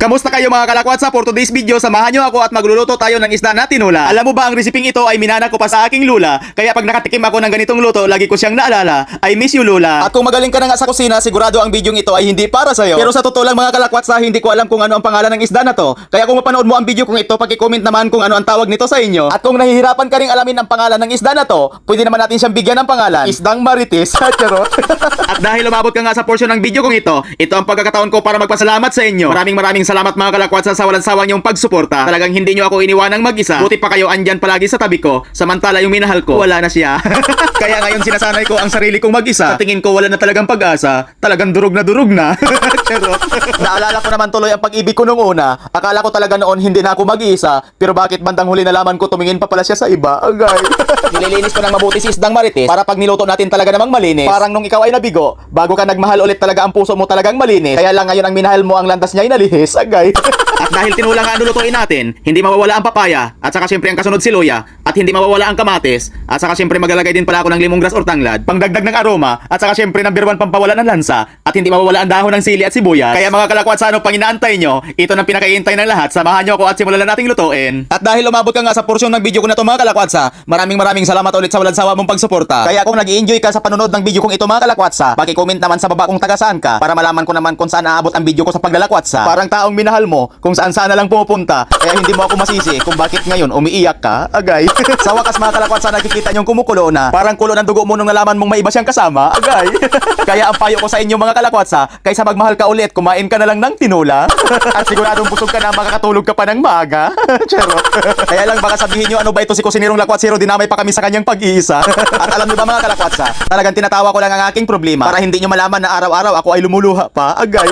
Kamusta kayo mga kalakwatsa? For today's video, samahan nyo ako at magluluto tayo ng isda na tinula. Alam mo ba ang resiping ito ay minana ko pa sa aking lula, kaya pag nakatikim ako ng ganitong luto, lagi ko siyang naalala, I miss you lula. At kung magaling ka na nga sa kusina, sigurado ang video ito ay hindi para sa'yo. Pero sa totoo lang mga kalakwatsa, hindi ko alam kung ano ang pangalan ng isda na to. Kaya kung mapanood mo ang video kong ito, paki-comment naman kung ano ang tawag nito sa inyo. At kung nahihirapan ka ring alamin ang pangalan ng isda na to, pwede naman natin siyang bigyan ng pangalan. Isdang Marites. At dahil umabot ka nga sa portion ng video kong ito, ito ang pagkakataon ko para magpasalamat sa inyo. Maraming maraming salamat mga kalakwatsa sa walang sawa niyong pagsuporta. Talagang hindi niyo ako iniwanang mag-isa. Buti pa kayo andyan palagi sa tabi ko. Samantala yung minahal ko, wala na siya. Kaya ngayon sinasanay ko ang sarili kong mag-isa. Sa tingin ko wala na talagang pag-asa. Talagang durog na durog na. Charot. Naalala ko naman tuloy ang pag-ibig ko nung una. Akala ko talaga noon hindi na ako mag-iisa. Pero bakit bandang huli nalaman ko tumingin pa pala siya sa iba? Agay. Nililinis ko ng mabuti si isdang marites para pag niluto natin talaga namang malinis. Parang nung ikaw ay nabigo, bago ka nagmahal ulit talaga ang puso mo talagang malinis. Kaya lang ngayon ang minahal mo ang landas niya ay nalihis. Agay. At dahil tinula nga ang lulutuin natin, hindi mawawala ang papaya, at saka syempre ang kasunod siluya, at hindi mawawala ang kamatis, at saka syempre maglalagay din pala ako ng lemongrass or tanglad, pangdagdag ng aroma, at saka syempre number one pampawala ng lansa, at hindi mawawala ang dahon ng sili at sibuyas. Kaya mga kalakwat sa ano pang nyo, ito nang pinakaintay ng lahat, samahan nyo ako at simulan na nating lutuin. At dahil umabot ka nga sa porsyon ng video ko na to mga kalakwatsa, maraming maraming salamat ulit sa walang sawa mong pagsuporta. Kaya kung nag enjoy ka sa panonood ng video kong ito mga kalakwatsa, paki-comment naman sa baba kung taga saan ka para malaman ko naman kung saan aabot ang video ko sa paglalakwatsa. Parang taong minahal mo kung saan sana lang pumupunta. Kaya hindi mo ako masisi kung bakit ngayon umiiyak ka, agay. sa wakas mga kalakwatsa nakikita niyong kumukulo na. Parang kulo ng dugo mo nung nalaman mong may iba siyang kasama, agay. Kaya ang payo ko sa inyo mga kalakwatsa, kaysa magmahal ka ulit, kumain ka na lang ng tinula. At siguradong busog ka na makakatulog ka pa ng maaga. Charot. Kaya lang baka sabihin nyo ano ba ito si Kusinirong Lakwatsiro, dinamay pa kami sa kanyang pag-iisa. At alam niyo ba mga kalakwatsa, talagang tinatawa ko lang ang aking problema para hindi nyo malaman na araw-araw ako ay lumuluha pa. Agay.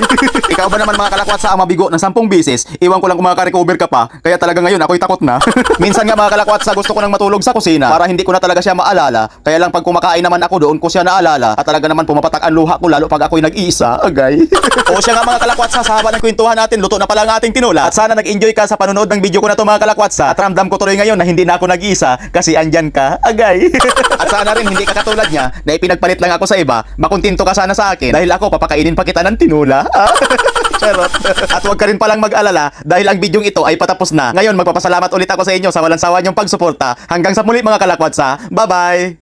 Ikaw ba naman mga kalakwatsa ang mabigo ng sampung bisis? Iwan ko lang kung makaka-recover ka pa. Kaya talaga ngayon ako'y takot na. Minsan nga mga kalakwatsa gusto nang matulog sa kusina para hindi ko na talaga siya maalala. Kaya lang pag kumakain naman ako doon ko siya naalala. At talaga naman pumapatak ang luha ko lalo pag ako'y nag-iisa. Agay. o siya nga mga kalakwatsa sa haba ng kwentuhan natin, luto na pala ang ating tinula. At sana nag-enjoy ka sa panonood ng video ko na to mga kalakwatsa. At ramdam ko tuloy ngayon na hindi na ako nag-iisa kasi andyan ka. Agay. At sana rin hindi ka katulad niya na ipinagpalit lang ako sa iba. Makuntinto ka sana sa akin dahil ako papakainin pa kita ng tinula. Charot. At huwag ka rin palang mag-alala dahil ang bidyong ito ay patapos na. Ngayon magpapasalamat ulit ako sa inyo sa walang sawa niyong pagsuporta. Hanggang sa muli mga kalakwatsa. Bye-bye!